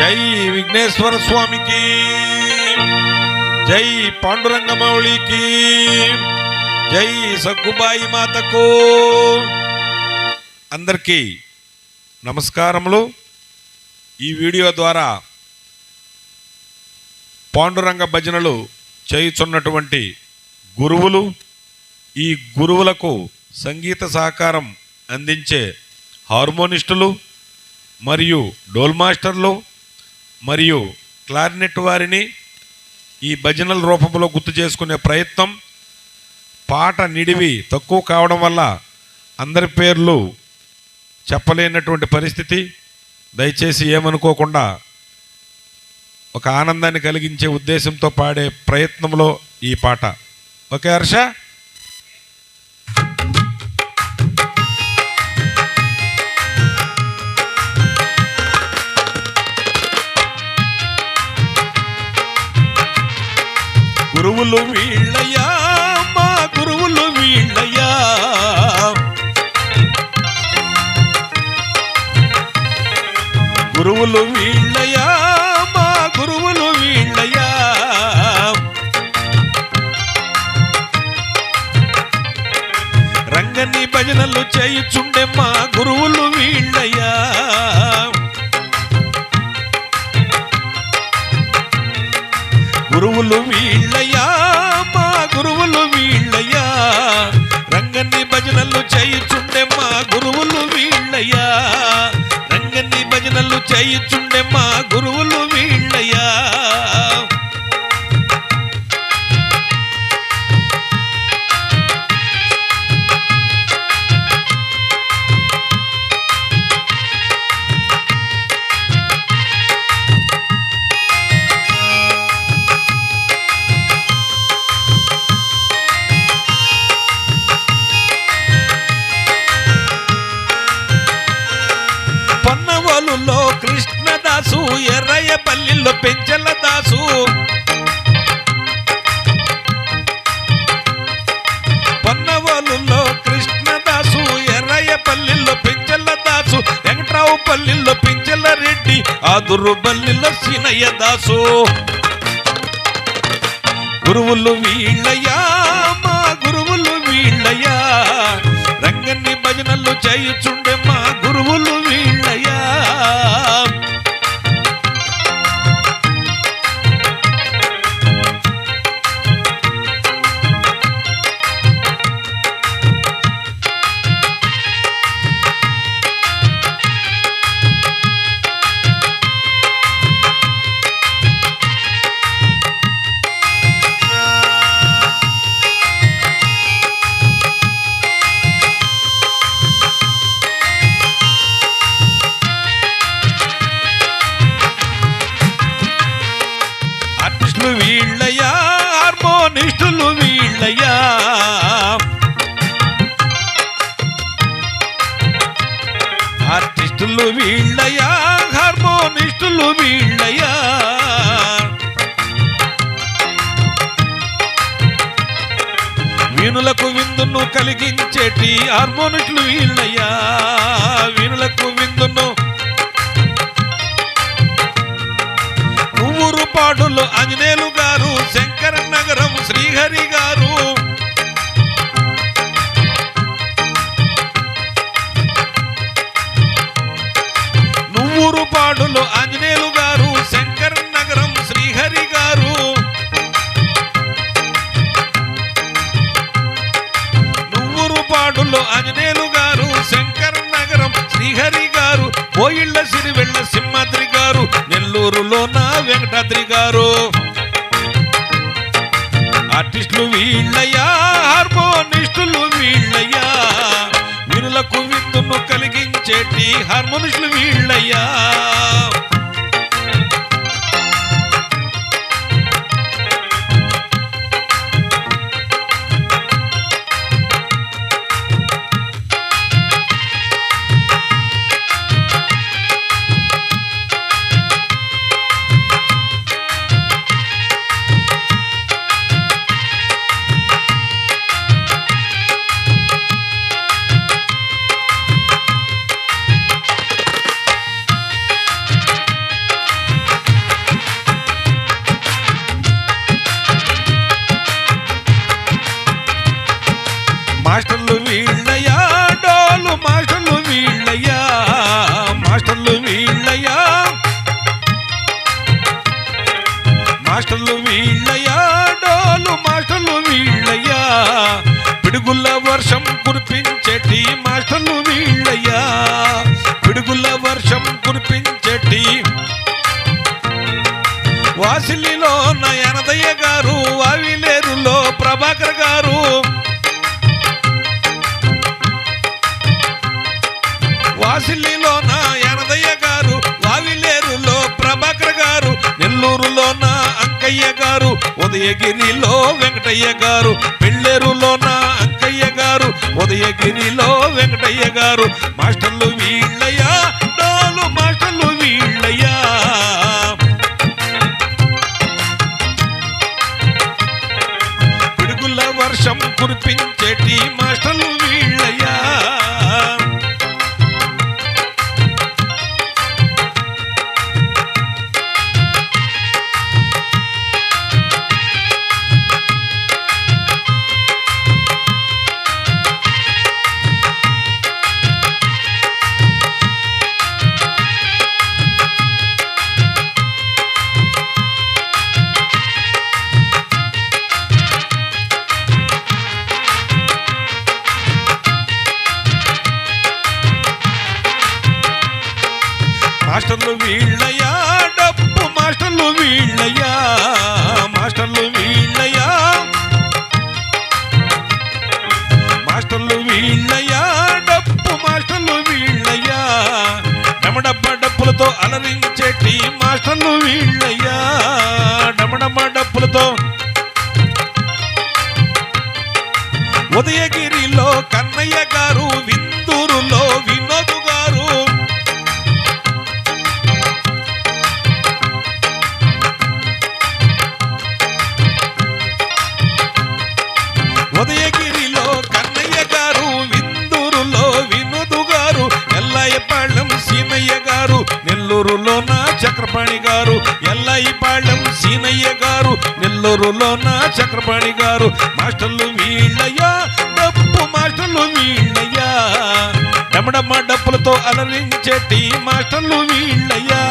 జై విఘ్నేశ్వర స్వామికి జై పాండురంగమౌళికి జై సగ్గుబాయి మాతకు. అందరికీ నమస్కారములు. ఈ వీడియో ద్వారా పాండురంగ భజనలు చేయుచున్నటువంటి గురువులు ఈ గురువులకు సంగీత సహకారం అందించే హార్మోనిస్టులు మరియు డోల్ మాస్టర్లు మరియు క్లారినెట్ వారిని ఈ భజనల రూపంలో గుర్తు చేసుకునే ప్రయత్నం పాట నిడివి తక్కువ కావడం వల్ల అందరి పేర్లు చెప్పలేనటువంటి పరిస్థితి. దయచేసి ఏమనుకోకుండా ఒక ఆనందాన్ని కలిగించే ఉద్దేశంతో పాడే ప్రయత్నంలో ఈ పాట. ఓకే హర్ష? గురువులు వీళ్ళయ్యా మా గురువులు వీళ్ళయ్యా. గురువులు వీళ్ళయ్యా మా గురువులు వీళ్ళయ్యా. రంగని భజనలు చేయుచుండే మా గురువులు వీళ్ళయ్యా. గురువులు వీళ్ళయ్యా గురువులు వీళ్ళయ్యా. రంగన్ని భజనలు చేయుచుండే మా గురువులు వీళ్ళయ్యా. రంగన్ని భజనలు చేయుచుండే మా గురువులు వీళ్ళయ్యా పెంచల ಆ ఆదురుబల్లిలో ಸಿನಯ దాసు. గురువులు వీళ్ళయ్యా మా గురువులు వీళ్ళయ్యా. రంగన్ని భజనలు చేయుచుండే మా గురువులు వీళ్ళయ్యా. హార్మోనిస్టులు వీణులకు విందును కలిగించేటి హార్మోనిట్లు వీళ్ళయ్యా వీణులకు విందును ఊరు పాడులు ఆంజనేయులు గారు శంకర నగరం శ్రీహరి వీళ్ళయ్యా మాస్టర్లు వీళ్ళయ్యా. మాస్టర్లు వీళ్ళయ్యా డోలు మాస్టర్లు వీళ్ళయ్యా. పిడుగుల వర్షం కురిపించేటి మాస్టర్లు వీళ్ళయ్యా. వాసిలిలో ఎనదయ్య గారు వావిలేరులో ప్రభాకర్ గారు నెల్లూరులో నా అంకయ్య గారు ఉదయగిరిలో వెంకటయ్య గారు పెళ్ళేరులో నా అంకయ్య గారు ఉదయగిరిలో వెంకటయ్య గారు మాస్టర్లు వీళ్ళయ్యా ఉదయగిరిలో కన్నయ్య గారు గారు సీనయ్య గారు నెల్లూరులో నా చక్రపాణి గారు. మాస్టర్లు వీళ్ళయ్యా డప్పు మాస్టర్లు వీళ్ళయ్యా. డమడమ్మ డప్పులతో అలరించేటి మాస్టర్లు వీళ్ళయ్యా.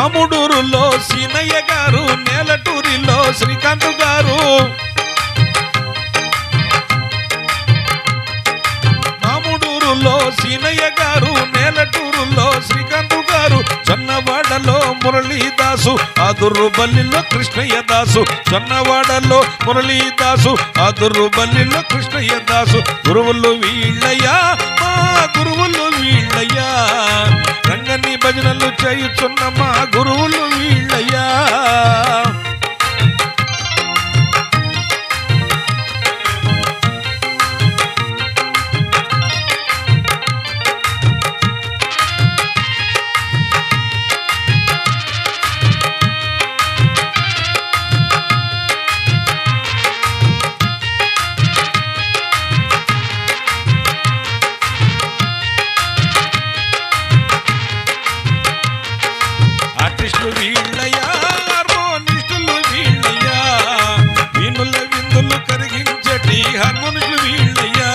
మాముడూరులో సీనయ్య గారు నేలటూరిలో శ్రీకాంత్ గారు. మాముడూరులో సీనయ్య గారు నేలటూరులో శ్రీకాంత్ గారు చన్నవాడలో మురళీదాసు ఆదుర్రుబల్లిలో కృష్ణయ్య దాసు చన్నవాడలో మురళీదాసు ఆదుర్రుబల్లిలో కృష్ణయ్య దాసు గురువులు వీళ్ళయ్యా మా గురువులు వీళ్ళయ్యా. రంగని భజనలు చేయుచున్న మా గురువులు వీళ్ళయ్యా. ఆర్టిస్టులు వీళ్ళయ్యా హార్మోనిస్టులు వీళ్ళయ్యా వీణుల విందులు కరిగించటి హార్మోనిస్టులు వీళ్ళయ్యా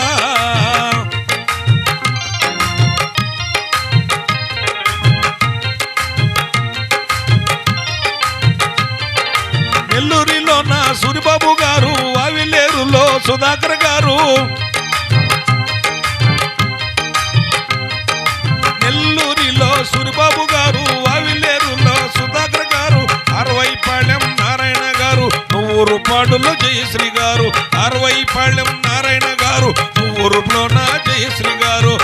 నెల్లూరిలో నా సూరిబాబు గారు ఆవిలేరులో సుధాకర్ గారు. మూరు పాడులు జయశ్రీ గారు అరవై పాళ్ళెం నారాయణ గారు ఊరులోన జయశ్రీ గారు.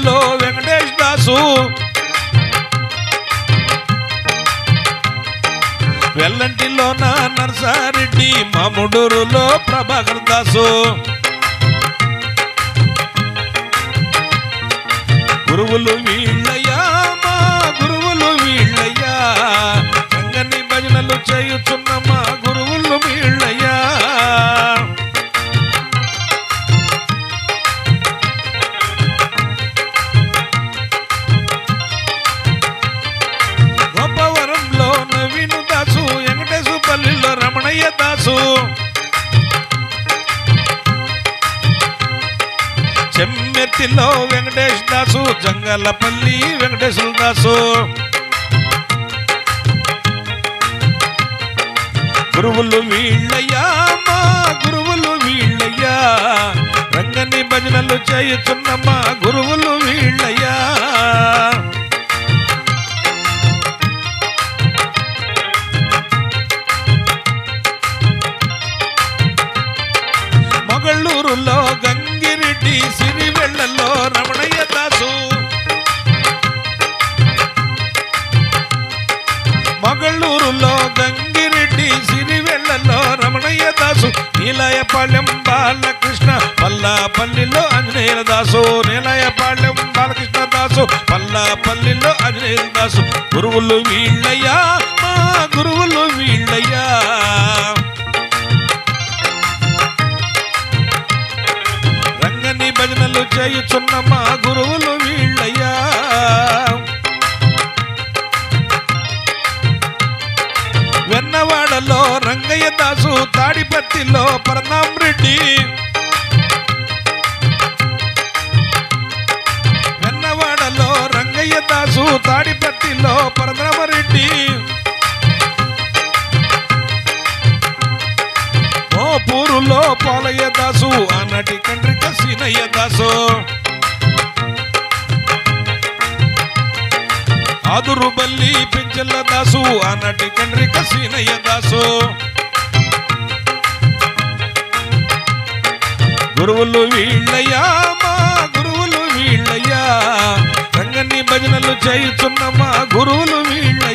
ఊళ్ళో వెంకటేష్ దాసు. వెల్లంటిలోన నర్సారెడ్డి మాముడూరులో ప్రభాకర్ దాసు. గురువులు వీళ్ళయ్యా మా గురువులు వీళ్ళయ్యా. సంగని భజనలు చేయుచున్న మా గురువులు వీళ్ళయ్యా. తిల్లో వెంకటేష్ దాసు జంగలపల్లి వెంకటేశ్వర దాసు గురువులు వీళ్ళయ్యా మా గురువులు వీళ్ళయ్యా. రంగని భజనలు చేయుచున్న మా గురువులు వీళ్ళయ్యా. దాసు పల్లిలో అజనేరు దాసు గురువులు వీళ్ళయ్యా మా గురువులు వీళ్ళయ్యా. రంగని భజనలు చేయుచున్న మా గురువులు వీళ్ళయ్యా. వెన్నవాడలో రంగయ్య దాసు తాడిపత్తిలో పరనామ్రెడ్డి శ్రీనివాసు తాడిపత్తిలో పరంద్రమరెడ్డి ఓ పూరులో పాలయ్య దాసు అన్నటి కండ్రిక సీనయ్య దాసు. ఆదురు బల్లి పింజల్ల దాసు అన్నటి కండ్రిక సీనయ్య దాసు. గురువులు వీళ్ళయ్యా మా గురువులు వీళ్ళయ్యా. చేయుచున్న మా గురువులు వీళ్ళ.